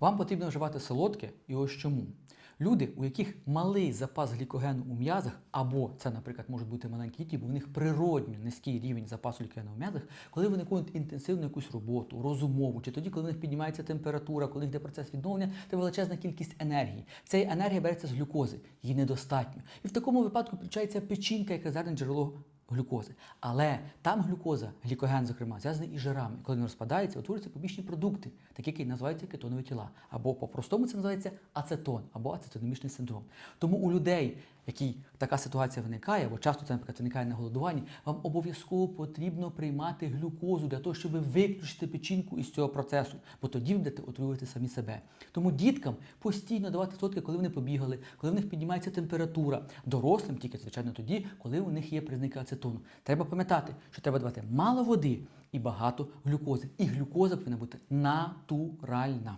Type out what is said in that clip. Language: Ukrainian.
Вам потрібно вживати солодке і ось чому. Люди, у яких малий запас глікогену у м'язах, або це, наприклад, можуть бути маленькі діти, бо у них природньо низький рівень запасу глікогену в м'язах, коли вони виконують інтенсивну якусь роботу, розумову, чи тоді, коли в них піднімається температура, коли йде процес відновлення, це величезна кількість енергії. Ця енергія береться з глюкози, її недостатньо. І в такому випадку включається печінка, яка зараз джерело глюкози. Але там глюкоза, глікоген, зокрема, зв'язаний із жирами. Коли він розпадається, утворюються побічні продукти, такі, які називаються кетонові тіла. Або по-простому це називається ацетон, або ацетонемічний синдром. Тому у людей, які така ситуація виникає, бо часто це, наприклад, виникає на голодуванні, вам обов'язково потрібно приймати глюкозу для того, щоб виключити печінку із цього процесу, бо тоді ви будете отруювати самі себе. Тому діткам постійно давати сотки, коли вони побігали, коли в них піднімається температура. Дорослим тільки, звичайно, тоді, коли у них є признаки ацетону. Треба пам'ятати, що треба давати мало води і багато глюкози. І глюкоза повинна бути натуральна.